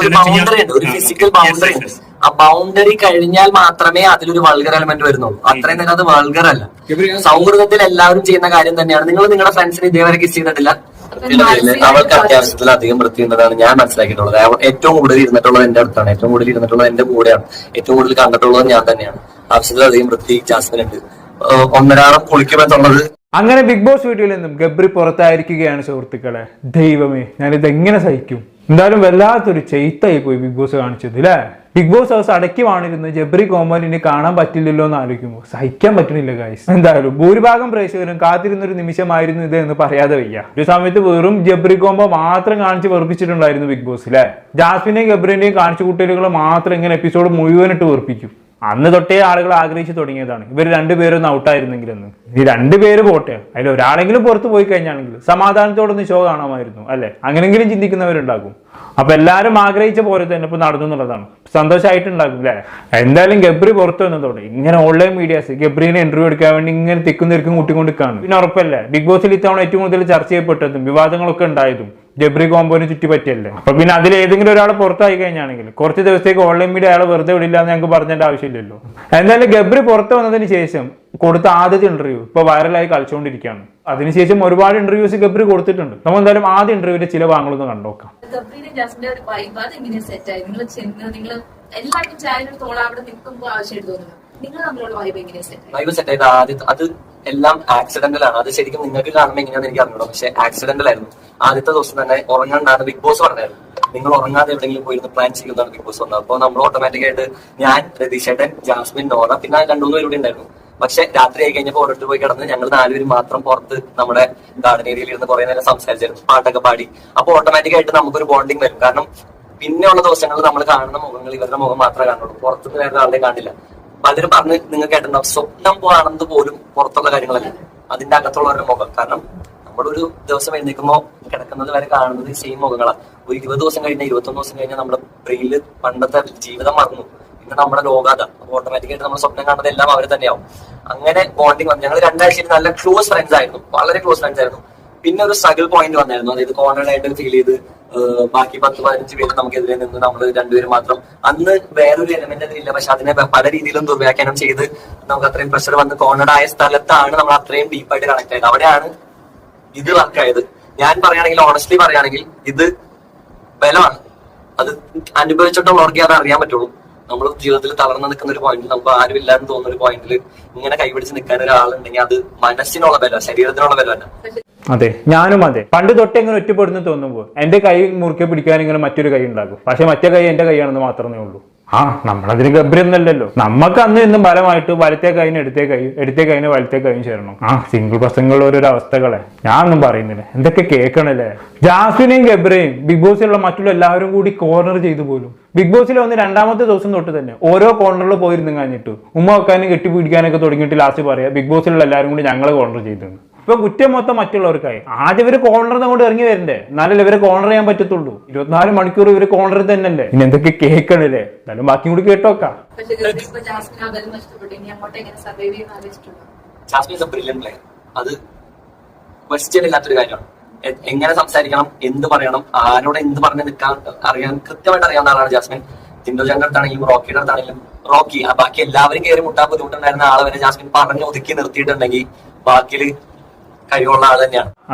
ഒരു ബൗണ്ടറി ഉണ്ട് ഒരു ഫിസിക്കൽ ബൗണ്ടറി ഉണ്ട്. ആ ബൗണ്ടറി കഴിഞ്ഞാൽ മാത്രമേ അതിലൊരു വൾഗർ എലമെന്റ് വരുന്നുള്ളൂ. അത്രയും തന്നെ അത് വൾഗർ അല്ല. സൗഹൃദത്തിൽ എല്ലാവരും ചെയ്യുന്ന കാര്യം തന്നെയാണ്. നിങ്ങൾ നിങ്ങളുടെ ഫ്രണ്ട്സിന് ഇതേവരെ കിസ് ചെയ്തിട്ടില്ല. അവൾക്ക് അത്യാവശ്യത്തിൽ അധികം വൃത്തിയുള്ളതാണ് ഞാൻ മനസ്സിലാക്കിയിട്ടുള്ളത്. ഏറ്റവും കൂടുതൽ ഇരുന്നിട്ടുള്ളത് എന്റെ അടുത്താണ്. ഏറ്റവും കൂടുതൽ ഇരുന്നിട്ടുള്ളത് എന്റെ കൂടെയാണ്. ഏറ്റവും കൂടുതൽ കണ്ടിട്ടുള്ളത് ഞാൻ തന്നെയാണ്. ആവശ്യത്തിൽ അധികം വൃത്തി ജാസ്മിൻ ഉണ്ട് ഒന്നരാളം കുളിക്കുമെന്നുള്ളത് അങ്ങനെ ബിഗ് ബോസ് വീഡിയോയിൽ നിന്നും ഗബ്രി പുറത്തായിരിക്കുകയാണ് സുഹൃത്തുക്കളെ. ദൈവമേ ഞാനിത് എങ്ങനെ സഹിക്കും? എന്തായാലും വല്ലാത്തൊരു ചെയ്ത്തായി പോയി ബിഗ് ബോസ് കാണിച്ചത് അല്ലേ ബിഗ് ബോസ് ഹൗസ് അടക്കി വാണിരുന്ന് ജബ്രി കോമലിനെ കാണാൻ പറ്റില്ലല്ലോ എന്ന് ആലോചിക്കുമ്പോൾ. സഹിക്കാൻ പറ്റുന്നില്ല ഗായ്സ് എന്തായാലും ഭൂരിഭാഗം പ്രേക്ഷകരും കാത്തിരുന്നൊരു നിമിഷമായിരുന്നു ഇത് എന്ന് പറയാതെ വയ്യ. ഒരു സമയത്ത് വെറും ജബ്രി കോമ്പോ മാത്രം കാണിച്ച് വെറുപ്പിച്ചിട്ടുണ്ടായിരുന്നു ബിഗ് ബോസ് അല്ലേ ജാസ്മിനെയും ഗബ്രിന്റെയും കാണിച്ചു കൂട്ടലുകൾ മാത്രം ഇങ്ങനെ എപ്പിസോഡ് മുഴുവനിട്ട് വെറുപ്പിക്കും. അന്ന് തൊട്ടേ ആളുകൾ ആഗ്രഹിച്ചു തുടങ്ങിയതാണ്. ഇവർ രണ്ടുപേരൊന്ന് ഔട്ടായിരുന്നെങ്കിലെന്ന് ഈ രണ്ടുപേര് പോട്ടെ. അതിൽ ഒരാളെങ്കിലും പുറത്തു പോയി കഴിഞ്ഞാണെങ്കിൽ സമാധാനത്തോടൊന്ന് ഷോ കാണാമായിരുന്നു അല്ലെ? അങ്ങനെങ്കിലും ചിന്തിക്കുന്നവരുണ്ടാകും. അപ്പൊ എല്ലാരും ആഗ്രഹിച്ച പോലെ തന്നെ ഇപ്പൊ നടന്നു എന്നുള്ളതാണ്. സന്തോഷമായിട്ടുണ്ടാകും അല്ലെ എന്തായാലും ഗബ്രി പുറത്തു വന്നതോടെ ഇങ്ങനെ ഓൺലൈൻ മീഡിയാസ് ഗബ്രീനെ ഇന്റർവ്യൂ എടുക്കാൻ വേണ്ടി ഇങ്ങനെ തിക്കും തിരക്കും കൂട്ടിക്കൊണ്ടിരിക്കുകയാണ്. കാണും പിന്നെ ഉറപ്പല്ലേ? ബിഗ് ബോസിൽ ഇത്തവണ ഏറ്റവും കൂടുതൽ ചർച്ച ചെയ്യപ്പെട്ടതും വിവാദങ്ങളൊക്കെ ഉണ്ടായതും ജബ്രി കോമ്പോന് ചുറ്റിപ്പറ്റിയല്ലേ? അപ്പൊ പിന്നെ അതിൽ ഏതെങ്കിലും ഒരാൾ പുറത്തായി കഴിഞ്ഞാണെങ്കിൽ കുറച്ച് ദിവസത്തേക്ക് ഓൺലൈൻ മീഡിയ അയാൾ വെറുതെ വിടില്ല എന്ന് ഞങ്ങൾക്ക് പറഞ്ഞേണ്ട ആവശ്യമില്ലല്ലോ. എന്തായാലും ഗബ്രി പുറത്ത് വന്നതിന് ശേഷം കൊടുത്ത ആദ്യത്തെ ഇന്റർവ്യൂ ഇപ്പൊ വൈറലായി കളിച്ചുകൊണ്ടിരിക്കുകയാണ് അതിനുശേഷം ഒരുപാട് ഇന്റർവ്യൂസ് ഗബ്രി കൊടുത്തിട്ടുണ്ട്. നമ്മൾ എന്തായാലും ആദ്യ ഇന്റർവ്യൂവിന്റെ ചില ഭാഗങ്ങളൊന്ന് കണ്ടോക്കാം ഒരു വൈബ് അത് സെറ്റ് ആയി നിങ്ങൾ ചെന്ന് നിങ്ങൾ എല്ലാവർക്കും തോള അവിടെ നിൽക്കുമ്പോൾ ആവശ്യമായിട്ട് തോന്നുന്നു. നിങ്ങൾ തമ്മിലുള്ള വൈബ് എങ്ങനെ സെറ്റ് വൈബ് സെറ്റ് അത് എല്ലാം ആക്സിഡന്റൽ ആണ്. അത് ശരിക്കും നിങ്ങൾക്ക് കാണുമ്പോൾ എങ്ങനെയാണെന്ന് എനിക്ക് അറിഞ്ഞോളൂ പക്ഷെ ആക്സിഡന്റൽ ആയിരുന്നു. ആദ്യത്തെ ദിവസം തന്നെ ഉറങ്ങാണ്ടാണ് ബിഗ് ബോസ് പറഞ്ഞായിരുന്നു. നിങ്ങൾ ഉറങ്ങാതെ എവിടെയെങ്കിലും പോയിരുന്ന് പ്ലാൻ ചെയ്യുന്നതാണ് ബിഗ് ബോസ് വന്നത് അപ്പോൾ നമ്മൾ ഓട്ടോമാറ്റിക് ആയിട്ട് ഞാൻ രതീഷേട്ടൻ ജാസ്മിൻ നോറ പിന്നെ രണ്ടുമൂന്ന് പേരുടെ ഉണ്ടായിരുന്നു. പക്ഷെ രാത്രി ആയി കഴിഞ്ഞപ്പോൾ ഓരോരുത്തർ പോയി കിടന്ന് ഞങ്ങൾ നാലുപേര് മാത്രം പുറത്ത് നമ്മുടെ ഗാർഡൻ ഏരിയയിൽ ഇരുന്ന് കുറെ നേരം സംസാരിച്ചായിരുന്നു പാട്ടൊക്കെ പാടി. അപ്പോൾ ഓട്ടോമാറ്റിക് ആയിട്ട് നമുക്കൊരു ബോണ്ടിങ് വരും. കാരണം പിന്നെയുള്ള ദിവസങ്ങളിൽ നമ്മൾ കാണുന്ന മുഖങ്ങൾ ഇവരുടെ മുഖം മാത്രമേ കാണുള്ളൂ. പുറത്തുനിന്ന് വേറെ ആളുടെ കാണില്ല. പലരും പറഞ്ഞ് നിങ്ങൾ കേട്ടിട്ടുണ്ടാവും സ്വപ്നം പോകാണെന്ന് പോലും പുറത്തുള്ള കാര്യങ്ങളല്ല. അതിന്റെ അകത്തുള്ളവരുടെ മുഖം. കാരണം നമ്മളൊരു ദിവസം എഴുന്നേക്കുമ്പോൾ കിടക്കുന്നത് വരെ കാണുന്നത് സെയിം മുഖങ്ങളാണ് ഒരു ഇരുപത് ദിവസം കഴിഞ്ഞാൽ ഇരുപത്തൊന്ന് ദിവസം കഴിഞ്ഞാൽ നമ്മുടെ ബ്രെയിനിൽ പണ്ടത്തെ ജീവിതം മറന്നു. പിന്നെ നമ്മുടെ ലോകാത ഓട്ടോമാറ്റിക്കായിട്ട് നമ്മൾ സ്വപ്നം കാണുന്നത് എല്ലാം അവർ തന്നെയാവും. അങ്ങനെ ബോണ്ടിങ് വന്നു. ഞങ്ങൾ രണ്ടാഴ്ചയിൽ നല്ല ക്ലോസ് ഫ്രണ്ട്സ് ആയിരുന്നു. വളരെ ക്ലോസ് ഫ്രണ്ട്സ് ആയിരുന്നു. പിന്നെ ഒരു സ്ട്രഗിൾ പോയിന്റ് വന്നായിരുന്നു. അതായത് കോർണേഡ് ആയിട്ട് ഫീൽ ചെയ്ത് ബാക്കി പത്ത് പതിനഞ്ച് പേര് നമുക്കെതിരെ നിന്ന് നമ്മൾ രണ്ടുപേരും മാത്രം. അന്ന് വേറൊരു എലമെന്റ് അതിലില്ല പക്ഷെ അതിനെ പല രീതിയിലും ദുർവ്യാഖ്യാനം ചെയ്ത് നമുക്ക് അത്രയും പ്രഷർ വന്ന് കോർണേഡ് ആയ സ്ഥലത്താണ് നമ്മൾ അത്രയും ഡീപ്പായിട്ട് കണക്ട് ആയത്. അവിടെയാണ് ഇത് വർക്കായത് ഞാൻ പറയുകയാണെങ്കിൽ ഓണസ്റ്റ്ലി പറയുകയാണെങ്കിൽ ഇത് ബലമാണ്. അത് അനുഭവിച്ചിട്ടുള്ളവർക്ക് അത് അറിയാൻ പറ്റുള്ളൂ. നമ്മൾ ജീവിതത്തിൽ തളർന്നു നിൽക്കുന്ന ഒരു പോയിന്റിൽ നമുക്ക് ആരും ഇല്ലാന്ന് തോന്നുന്ന ഒരു പോയിന്റിൽ ഇങ്ങനെ കൈപിടിച്ച് നിൽക്കാൻ ഒരാളുണ്ടെങ്കിൽ അത് മനസ്സിനുള്ള ബലം ശരീരത്തിനുള്ള ബലമല്ല അതെ ഞാനും അതെ. പണ്ട് തൊട്ട് എങ്ങനെ ഒറ്റപ്പെടുന്നു തോന്നുമ്പോൾ എന്റെ കൈ മുറുക്കി പിടിക്കാൻ ഇങ്ങനെ മറ്റൊരു കൈ ഉണ്ടാകും. പക്ഷെ മറ്റേ കൈ എന്റെ കൈയാണെന്ന് മാത്രമേ ഉള്ളൂ. ആ നമ്മളതിന് ഗബ്രിയൊന്നല്ലല്ലോ നമുക്ക് അന്ന് ഇന്നും ബലമായിട്ട് വലത്തെ കൈന് എടുത്തേ കൈ എടുത്തേ കൈന് വലത്തെ കൈയും ചേരണം. ആ സിംഗിൾ പ്രസംഗങ്ങളുടെ ഓരോ അവസ്ഥകളെ. ഒന്നും പറയുന്നില്ല. എന്തൊക്കെ കേൾക്കണല്ലേ ജാസ്മിനെയും ഗബ്രയും ബിഗ് ബോസിലുള്ള മറ്റുള്ള എല്ലാവരും കൂടി കോർണർ ചെയ്തു പോലും. ബിഗ് ബോസിൽ വന്ന് രണ്ടാമത്തെ ദിവസം തൊട്ട് തന്നെ ഓരോ കോർണറിൽ പോയിരുന്നു കഴിഞ്ഞിട്ട് ഉമ്മ വെക്കാനും കെട്ടിപ്പിടിക്കാനൊക്കെ തുടങ്ങിയിട്ട് ലാസ്റ്റ് പറയാം ബിഗ് ബോസിലുള്ള എല്ലാവരും കൂടി ഞങ്ങൾ കോർണർ ചെയ്തിട്ടുണ്ട് ഇപ്പൊ കുറ്റം മൊത്തം മറ്റുള്ളവർക്കായി. ആദ്യം ഇവർ കോർണറിൽ കൊണ്ട് ഇറങ്ങി വരണ്ടേ? എന്നാലല്ലേ ഇവരെ കോർണർ ചെയ്യാൻ പറ്റത്തുള്ളൂ. ഇരുപത്തിനാല് മണിക്കൂർ ഇവർ കോർണറിൽ തന്നെയല്ലേ ഇനി എന്തൊക്കെ കേൾക്കണല്ലേ എന്നാലും ബാക്കി കൂടി കേട്ടോക്കാം. അത് ക്വസ്റ്റ്യൻ ഇല്ലാത്തൊരു കാര്യമാണ് എങ്ങനെ സംസാരിക്കണം എന്ത് പറയണം ആരോട് എന്ത് പറഞ്ഞ് നിൽക്കാൻ അറിയാൻ കൃത്യമായിട്ട് അറിയാവുന്ന ആളാണ് ജാസ്മിൻ. ജിൻഡോ ജാന്റെ അടുത്താണെങ്കിലും റോക്കിയുടെ അടുത്താണെങ്കിലും റോക്കി ബാക്കി എല്ലാവരും കയറി മുട്ടാ ബുദ്ധിമുട്ടുണ്ടായിരുന്ന ആളെ വരെ ജാസ്മിൻ പറഞ്ഞു ഒതുക്കി നിർത്തിയിട്ടുണ്ടെങ്കിൽ ബാക്കിയിൽ കഴിവുള്ള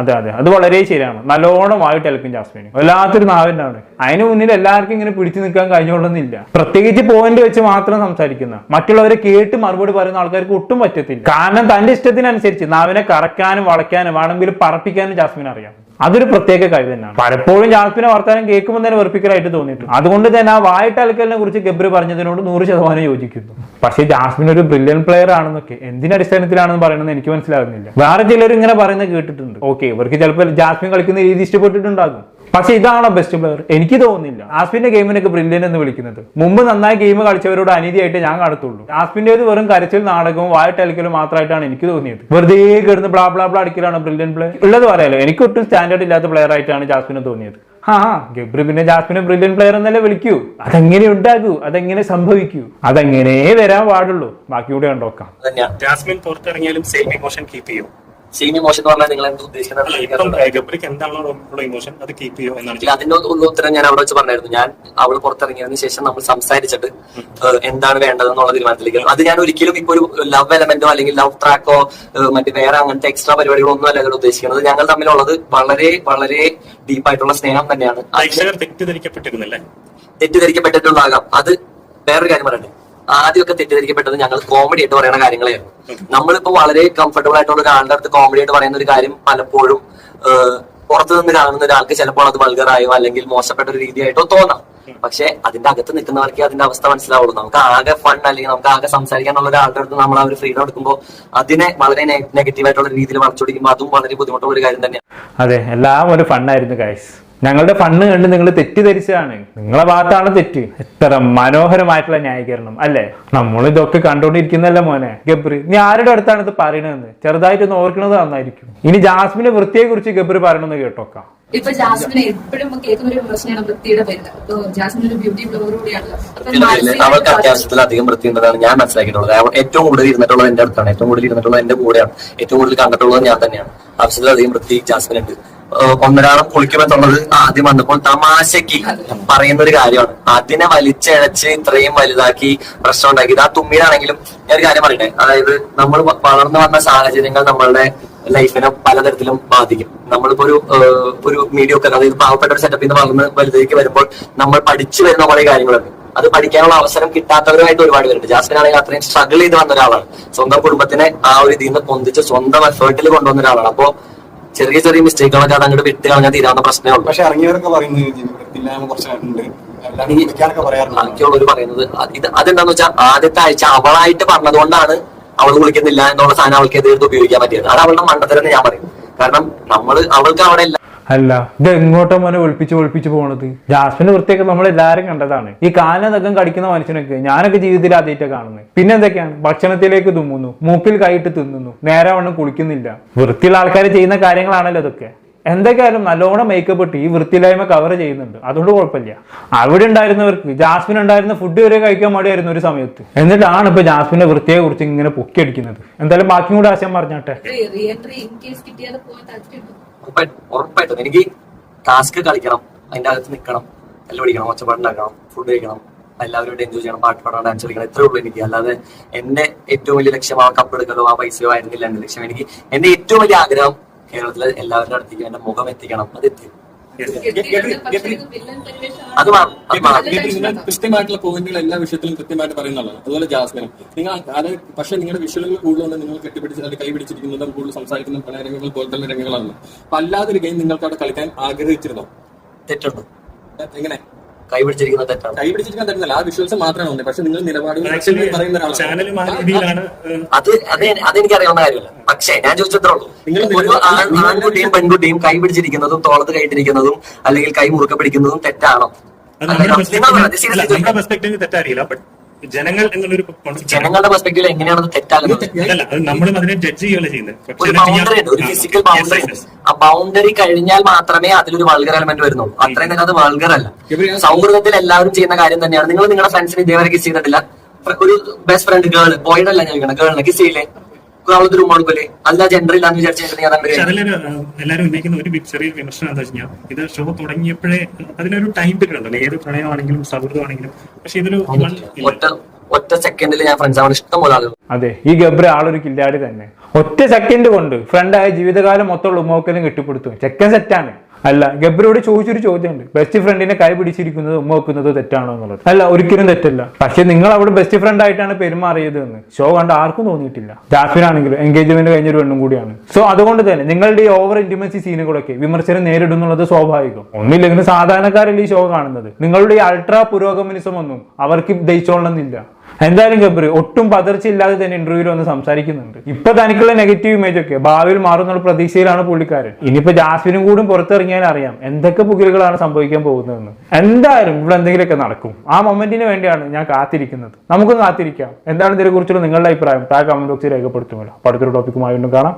അതെ അതെ. അത് വളരെ ശരിയാണ്. നല്ലോണം വായിട്ട് എൽക്കും ജാസ്മിന്. വല്ലാത്തൊരു നാവിനാണ് അതിന് മുന്നിൽ എല്ലാവർക്കും ഇങ്ങനെ പിടിച്ചു നിൽക്കാൻ കഴിഞ്ഞോളന്നില്ല പ്രത്യേകിച്ച് പോയിന്റ് വെച്ച് മാത്രം സംസാരിക്കുന്ന. മറ്റുള്ളവരെ കേട്ട് മറുപടി പറയുന്ന ആൾക്കാർക്ക് ഒട്ടും പറ്റത്തില്ല. കാരണം തന്റെ ഇഷ്ടത്തിനനുസരിച്ച് നാവിനെ കറക്കാനും വളയ്ക്കാനും വേണമെങ്കിലും പറപ്പിക്കാനും ജാസ്മിൻ അറിയാം അതൊരു പ്രത്യേക കഴിവ് തന്നെയാണ്. പലപ്പോഴും ജാസ്മിനെ വർത്താനം കേൾക്കുമ്പോൾ തന്നെ വെറുപ്പിക്കലായിട്ട് തോന്നിയിട്ടുണ്ട്. അതുകൊണ്ട് തന്നെ ആ വായിട്ട് അലക്കലിനെ കുറിച്ച് ഗബ്രി പറഞ്ഞതിനോട് നൂറ് ശതമാനം യോജിക്കുന്നു. പക്ഷേ ജാസ്മിൻ ഒരു ബ്രില്യൻ പ്ലെയർ ആണെന്നൊക്കെ എന്തിനടിസ്ഥാനത്തിലാണെന്ന് പറയണമെന്ന് എനിക്ക് മനസ്സിലാകുന്നില്ല. വേറെ ചിലർ ഇങ്ങനെ പറയുന്നത് കേട്ടിട്ടുണ്ട്. ഓക്കെ ഇവർക്ക് ചിലപ്പോൾ ജാസ്മിൻ കളിക്കുന്ന രീതി ഇഷ്ടപ്പെട്ടിട്ടുണ്ടാകും. പക്ഷെ ഇതാണോ ബെസ്റ്റ് പ്ലെയർ എനിക്ക് തോന്നുന്നില്ല. ആസ്പിന്റെ ഗെയിമിനൊക്കെ ബ്രില്യൻ എന്ന് വിളിക്കുന്നത്. മുമ്പ് നന്നായി ഗെയിം കളിച്ചവരോട് അനീതിയായിട്ട് ഞാൻ കാണത്തുള്ളൂ. ആസ്പിന്റേത് വെറും കരച്ചിൽ നാടകവും വായിട്ടലിക്കലും മാത്രമായിട്ടാണ് എനിക്ക് തോന്നിയത്. വെറുതെ കിടന്ന് ബ്ലാ ബ്ലാ ബ്ലാ അടിക്കലാണ് ബ്രില്യൻ പ്ലെയർ ഉള്ളത് പറയാലോ എനിക്ക് ഒട്ടും സ്റ്റാൻഡേർഡ് ഇല്ലാത്ത പ്ലെയർ ആയിട്ടാണ് ജാസ്മിനെ തോന്നിയത്. ആ ഗബ്രി പിന്നെ ജാസ്മിനെ ബ്രില്യൻ പ്ലെയർ എന്നല്ലേ വിളിക്കൂ. അതെങ്ങനെ ഉണ്ടാകൂ? അതെങ്ങനെ സംഭവിക്കൂ? അതെങ്ങനെ വരാൻ പാടുള്ളൂ. ബാക്കി കൂടെ കണ്ടോക്കാം. ജാസ്മിൻ പുറത്തിറങ്ങിയാലും സെയിം ഇമോഷൻ കീപ്പ് ചെയ്യും. സെയിം ഇമോഷൻ എന്ന് പറഞ്ഞാൽ നിങ്ങൾ എന്ത് ഉദ്ദേശിക്കുന്നത്. ഗബ്രിക്ക് എന്താണോ ഇമോഷൻ അത് കീപ്പ് എന്നാണ് അതിന്റെ ഒന്ന് ഉത്തരം ഞാൻ അവിടെ വെച്ച് പറഞ്ഞായിരുന്നു. ഞാൻ അവൾ പുറത്തിറങ്ങിയതിന് ശേഷം നമ്മൾ സംസാരിച്ചിട്ട് എന്താണ് വേണ്ടത് എന്നുള്ള തീരുമാനത്തിലേക്ക്. അത് ഞാൻ ഒരിക്കലും ഇപ്പൊ ഒരു ലവ് എലമെന്റോ അല്ലെങ്കിൽ ലവ് ട്രാക്കോ മറ്റു വേറെ അങ്ങനത്തെ എക്സ്ട്രാ പരിപാടികളോ ഒന്നും അല്ല ഉദ്ദേശിക്കുന്നത്. ഞങ്ങൾ തമ്മിലുള്ളത് വളരെ വളരെ ഡീപ്പായിട്ടുള്ള സ്നേഹം തന്നെയാണ്. തെറ്റിദ്ധരിക്കപ്പെട്ടിരുന്നില്ലേ? തെറ്റിദ്ധരിക്കപ്പെട്ടിട്ടുണ്ടാകാം. അത് വേറൊരു കാര്യം പറയട്ടെ. ആദ്യമൊക്കെ തെറ്റിദ്ധരിക്കപ്പെട്ടത് ഞങ്ങൾ കോമഡി ആയിട്ട് പറയുന്ന കാര്യങ്ങളായിരുന്നു. നമ്മളിപ്പോ വളരെ കംഫർട്ടബിൾ ആയിട്ടുള്ള ഒരാളുടെ അടുത്ത് കോമഡി ആയിട്ട് പറയുന്ന ഒരു കാര്യം പലപ്പോഴും പുറത്തു നിന്ന് കാണുന്ന ഒരാൾക്ക് ചിലപ്പോൾ അത് വൾഗറായോ അല്ലെങ്കിൽ മോശപ്പെട്ട ഒരു രീതിയായിട്ടോ തോന്നാം. പക്ഷെ അതിന്റെ അകത്ത് നിൽക്കുന്നവർക്ക് അതിന്റെ അവസ്ഥ മനസ്സിലാവുള്ളൂ. നമുക്ക് ആകെ ഫൺ അല്ലെങ്കിൽ നമുക്ക് ആകെ സംസാരിക്കാനുള്ള ഒരാളുടെ അടുത്ത് നമ്മൾ ആ ഒരു ഫ്രീഡം എടുക്കുമ്പോൾ അതിനെ വളരെ നെഗറ്റീവ് ആയിട്ടുള്ള രീതിയിൽ വളച്ചൊടിക്കുമ്പോൾ അതും വളരെ ബുദ്ധിമുട്ടുള്ള ഒരു കാര്യം തന്നെയാണ് അതെ എല്ലാം ഒരു ഫണ്ണായിരുന്നു ഞങ്ങളുടെ ഫണ്ട് കണ്ട് നിങ്ങൾ തെറ്റിദ്ധരിച്ചതാണ്. നിങ്ങളെ ഭാഗത്താണ് തെറ്റ്. എത്ര മനോഹരമായിട്ടുള്ള ന്യായീകരണം അല്ലേ? നമ്മൾ ഇതൊക്കെ കണ്ടുകൊണ്ടിരിക്കുന്നല്ല മോനെ? ഗബ്രി നീ ആരുടെ അടുത്താണ് ഇത് പറയണതെന്ന്? ചെറുതായിട്ടൊന്ന് ഓർക്കണത് നന്നായിരിക്കും. ഇനി ജാസ്മിന്റെ വൃത്തിയെ കുറിച്ച് ഗബ്രി പറയണമെന്ന് കേട്ടോക്കാം. ഇപ്പൊ ജാസ്മിനെ എപ്പോഴും കേൾക്കുന്ന ഒരു വിമർശനമാണ് വൃത്തിയുടെ പേരിൽ ഇപ്പൊ ജാസ്മിൻ ഒരു ബ്യൂട്ടി ബ്ലോഗർ അവൾക്ക് അത്യാവശ്യത്തിൽ അധികം വൃത്തി ഉണ്ടെന്നാണ് ഞാൻ മനസ്സിലാക്കിയിട്ടുള്ളത്. അവൾ ഏറ്റവും കൂടുതൽ ഇരുന്നിട്ടുള്ളത് എന്റെ അടുത്താണ്. ഏറ്റവും കൂടുതൽ ഇരുന്നിട്ടുള്ളത് എന്റെ കൂടെയാണ്. ഏറ്റവും കൂടുതൽ കണ്ടിട്ടുള്ളത് ഞാൻ തന്നെയാണ്. ആവശ്യത്തിൽ അധികം വൃത്തി ജാസ്മിൻ ഉണ്ട് ഒന്നരാളം കുളിക്കുമെന്നുള്ളത് ആദ്യം വന്നപ്പോൾ തമാശക്ക് പറയുന്ന ഒരു കാര്യമാണ്. അതിനെ വലിച്ചഴച്ച് ഇത്രയും വലുതാക്കി പ്രശ്നം ഉണ്ടാക്കിയത്. ആ തുമ്മിയിലാണെങ്കിലും ഞാൻ ഒരു കാര്യം പറയട്ടെ? അതായത് നമ്മൾ വളർന്നു വന്ന സാഹചര്യങ്ങൾ നമ്മളുടെ ലൈഫിനെ പലതരത്തിലും ബാധിക്കും. നമ്മളിപ്പോ ഒരു ഒരു മീഡിയ ഒക്കെ അതായത് പാവപ്പെട്ട ഒരു സെറ്റപ്പിൽ നിന്ന് വളർന്ന് വലുതേക്ക് വരുമ്പോൾ നമ്മൾ പഠിച്ചു വരുന്ന കുറെ കാര്യങ്ങളുണ്ട്. അത് പഠിക്കാനുള്ള അവസരം കിട്ടാത്തവരുമായിട്ട് ഒരുപാട് പേരുണ്ട്. ജാസ്മിൻ ആണെങ്കിൽ അത്രയും സ്ട്രഗിൾ ചെയ്ത് വന്ന ഒരാളാണ്. സ്വന്തം കുടുംബത്തിനെ ആ ഒരു ഇതിൽ നിന്ന് പൊന്തിച്ച് സ്വന്തം എഫേർട്ടിൽ കൊണ്ടുവന്ന ഒരാളാണ്. അപ്പോ ചെറിയ ചെറിയ മിസ്റ്റേക്കുകളൊക്കെ അത് അങ്ങോട്ട് വിട്ട് കളഞ്ഞാൽ തീരാവുന്ന പ്രശ്നമേ ഉള്ളൂ. പക്ഷെ ഇറങ്ങിയവരൊക്കെ പറയുന്നത് പറയുന്നത് ഇത് അതെന്താന്ന് വെച്ചാൽ ആദ്യത്തെ ആഴ്ച അവളായിട്ട് പറഞ്ഞതുകൊണ്ടാണ് അവൾ വിളിക്കുന്നില്ല എന്നുള്ള സാധനം അവൾക്ക് എതിർത്ത് ഉപയോഗിക്കാൻ പറ്റിയത്. അത് അവളുടെ മണ്ടത്തരം ഞാൻ പറയും. കാരണം നമ്മൾ അവൾക്ക് അവിടെ അല്ല ഇത് എങ്ങോട്ടോ മോനെ ഒളിപ്പിച്ച് ഒളിപ്പിച്ച് പോണത്? ജാസ്മിന്റെ വൃത്തിയൊക്കെ നമ്മൾ എല്ലാവരും കണ്ടതാണ്. ഈ കാലിനകം കടിക്കുന്ന മനുഷ്യനൊക്കെ ഞാനൊക്കെ ജീവിതത്തിൽ ആദ്യമായിട്ട് കാണുന്നത് പിന്നെ എന്തൊക്കെയാണ്? ഭക്ഷണത്തിലേക്ക് തുമ്മുന്നു മൂക്കിൽ കൈയിട്ട് തിന്നുന്നു നേരെ വണ്ണം കുളിക്കുന്നില്ല. വൃത്തിയുള്ള ആൾക്കാർ ചെയ്യുന്ന കാര്യങ്ങളാണല്ലോ അതൊക്കെ എന്തൊക്കെയായാലും നല്ലോണം മേക്കപ്പ് ഇട്ട് ഈ വൃത്തിയില്ലായ്മ കവർ ചെയ്യുന്നുണ്ട്. അതുകൊണ്ട് കുഴപ്പമില്ല. അവിടെ ഉണ്ടായിരുന്നവർക്ക് ജാസ്മിൻ ഉണ്ടായിരുന്ന ഫുഡ് വരെ കഴിക്കാൻ മടിയായിരുന്നു ഒരു സമയത്ത്. എന്നിട്ടാണ് ഇപ്പൊ ജാസ്മിന്റെ വൃത്തിയെ കുറിച്ച് ഇങ്ങനെ പൊക്കിയടിക്കുന്നത്. എന്തായാലും ബാക്കിയും കൂടെ ആശയം പറഞ്ഞാട്ടെ. ഉറപ്പായിട്ടും എനിക്ക് ടാസ്ക് കളിക്കണം അതിന്റെ അകത്ത് നിൽക്കണം എല്ലാം പഠിക്കണം ഒച്ചപ്പാടുണ്ടാക്കണം ഫുഡ് കഴിക്കണം എല്ലാവരും എൻജോയ് ചെയ്യണം പാട്ട് പാടാൻ ഡാൻസ് കളിക്കണം ഇത്രേ ഉള്ളൂ എനിക്ക്. അല്ലാതെ എന്റെ ഏറ്റവും വലിയ ലക്ഷ്യം ആ കപ്പ് എടുക്കലോ ആ പൈസയോ ആയിരുന്നില്ല എന്റെ ലക്ഷ്യം. എനിക്ക് എന്റെ ഏറ്റവും വലിയ ആഗ്രഹം കേരളത്തിലെ എല്ലാവരുടെ അടുത്തേക്ക് എന്റെ മുഖം എത്തിക്കണം അത് എത്തി അത് കൃത്യമായിട്ടുള്ള പോയിന്റുകൾ എല്ലാ വിഷയത്തിലും കൃത്യമായിട്ട് പറയുന്നുള്ളതാണ്. അതുപോലെ ജാസ്മിനും. നിങ്ങൾ അത് പക്ഷെ നിങ്ങളുടെ വിഷ്വലുകൾ കൂടുതലുണ്ട്. നിങ്ങൾ കെട്ടിപ്പിടിച്ച് അല്ലെങ്കിൽ കൈ പിടിച്ചിരിക്കുന്നതും കൂടുതൽ സംസാരിക്കുന്ന പ്രണയരംഗങ്ങൾ പോലത്തെ രംഗങ്ങളാണ്. അപ്പൊ അല്ലാതൊരു ഗെയിം നിങ്ങൾക്ക് അവിടെ കളിക്കാൻ ആഗ്രഹിച്ചിരുന്നോ? തെറ്റുണ്ടോ. എങ്ങനെ? കൈ പിടിച്ചിരിക്കുന്ന തെറ്റാണ്. കൈ പിടിച്ചിരിക്കാൻ തരുന്നില്ല ആ വിഷ്വൽസ് മാത്രമാണ് വന്നത് പക്ഷെ നിങ്ങൾ നിലപാടുകൾ പറയുന്ന ഒരാളാണ്. അത് അത് എ- അതെനിക്കറിയാവുന്ന കാര്യമല്ല. പക്ഷേ ഞാൻ ചോദിച്ചത്രേ ഉള്ളൂ. നിങ്ങൾ ഒരു ആൺ- ആൺകുട്ടിയും പെൺകുട്ടിയും കൈ പിടിച്ചിരിക്കുന്നതും തോളത്ത് കൈയിട്ടിരിക്കുന്നതും അല്ലെങ്കിൽ കൈ മുറുക്കെ പിടിക്കുന്നതും തെറ്റാണോ? നമ്മുടെ പെർസ്പെക്ടീവ് തെറ്റാറിയില്ല ബട്ട് ജനങ്ങൾ എന്നുള്ളൊരു ജനങ്ങളുടെ പെർസ്പെക്റ്റീവിൽ എങ്ങനെയാണ് അത് തെറ്റാകുന്നത്? അല്ല അത് നമ്മളും അതിനെ ജഡ്ജ് ചെയ്യുകയല്ല ചെയ്യുന്നത്. ഒരു ബൗണ്ടറി ഉണ്ട് ഒരു ഫിസിക്കൽ ബൗണ്ടറി ഉണ്ട്. ആ ബൗണ്ടറി കഴിഞ്ഞാൽ മാത്രമേ അതിലൊരു വൾഗർ എലമെന്റ് വരുന്നുള്ളൂ അത്രയും തന്നെ അത് വൾഗർ അല്ല. സൗഹൃദത്തിൽ എല്ലാവരും ചെയ്യുന്ന കാര്യം തന്നെയാണ്. നിങ്ങൾ നിങ്ങളുടെ ഫ്രണ്ട്സിന് ഇതേവരെ കിസ് ചെയ്തിട്ടില്ല. ഒരു ബെസ്റ്റ് ഫ്രണ്ട് ഗേൾ ബോയുടെ അല്ല ഞാൻ ഗേളിനെ കിസ് ചെയ്യില്ലേ? അവളത് റൂം കൊടുക്കല്ലേ അല്ല ജെൻഡർ ഇല്ലാന്ന് കണ്ടു എല്ലാവരും ഉന്നയിക്കുന്ന ഒരു വി- ചെറിയ വിമർശനം എന്താ വെച്ചാൽ ഇത് ഷോ തുടങ്ങിയപ്പോഴേ അതിനൊരു ടൈം പീരീഡ് ഉണ്ടല്ലോ. ഏത് പ്രണയമാണെങ്കിലും സൗഹൃദമാണെങ്കിലും. പക്ഷെ ഇതൊരു. ഒറ്റ ഒറ്റ സെക്കൻഡിൽ ഞാൻ ഫ്രണ്ട്സ് ആവാൻ ഇഷ്ടം പോലെ ആളുകൾ അതെ ഈ ഗബ്ര ആളൊരു കില്ലാടി തന്നെ. ഒറ്റ സെക്കൻഡ് കൊണ്ട് ഫ്രണ്ടായ ജീവിതകാലം മൊത്തം ഉമ്മോക്കലും കെട്ടിപ്പിടുത്തു. ചെക്കൻ സെറ്റാണ് അല്ല ഗബ്രോട് ചോദിച്ചൊരു ചോദ്യമുണ്ട്. ബെസ്റ്റ് ഫ്രണ്ടിനെ കൈ പിടിച്ചിരിക്കുന്നത് ഉമ്മ വെക്കുന്നത് തെറ്റാണോ എന്നുള്ളത്. അല്ല ഒരിക്കലും തെറ്റല്ല. പക്ഷെ നിങ്ങൾ അവിടെ ബെസ്റ്റ് ഫ്രണ്ട് ആയിട്ടാണ് പെരുമാറിയത് എന്ന്. ഷോ കണ്ട് ആർക്കും തോന്നിയിട്ടില്ല. ജാഫിനാണെങ്കിലും എൻഗേജ്മെന്റ് കഴിഞ്ഞൊരു പെണ്ണും കൂടിയാണ്. സോ അതുകൊണ്ട് തന്നെ നിങ്ങളുടെ ഈ ഓവർ ഇന്റിമസി സീനുകളൊക്കെ വിമർശനം നേരിടുന്നുള്ളത് സ്വാഭാവികം. ഒന്നില്ലെങ്കിലും സാധാരണക്കാരല്ല ഈ ഷോ കാണുന്നത്. നിങ്ങളുടെ ഈ അൾട്രാ പുരോഗമനിസം ഒന്നും അവർക്ക് ദയിച്ചോളണമെന്നില്ല എന്തായാലും ഗബ്രി ഒട്ടും പതർച്ചയില്ലാതെ തന്നെ ഇന്റർവ്യൂവിൽ വന്ന് സംസാരിക്കുന്നുണ്ട്. ഇപ്പൊ തനിക്കുള്ള നെഗറ്റീവ് ഇമേജ് ഒക്കെ ഭാവിയിൽ മാറുന്നുള്ള പ്രതീക്ഷയിലാണ് പുള്ളിക്കാരൻ. ഇനിയിപ്പോ ജാസ്മിനും കൂടും പുറത്തിറങ്ങിയാൽ അറിയാം എന്തൊക്കെ പുകിലുകളാണ് സംഭവിക്കാൻ പോകുന്നതെന്ന്. എന്തായാലും ഇവിടെ എന്തെങ്കിലുമൊക്കെ നടക്കും. ആ മൊമെന്റിന് വേണ്ടിയാണ് ഞാൻ കാത്തിരിക്കുന്നത്. നമുക്ക് കാത്തിരിക്കാം. എന്താണ് ഇതിനെ കുറിച്ചുള്ള നിങ്ങളുടെ അഭിപ്രായം? താഴെ കമന്റ് ബോക്സിൽ രേഖപ്പെടുത്തുമല്ലോ. അടുത്തൊരു ടോപ്പിക്കുമായി വീണ്ടും കാണാം.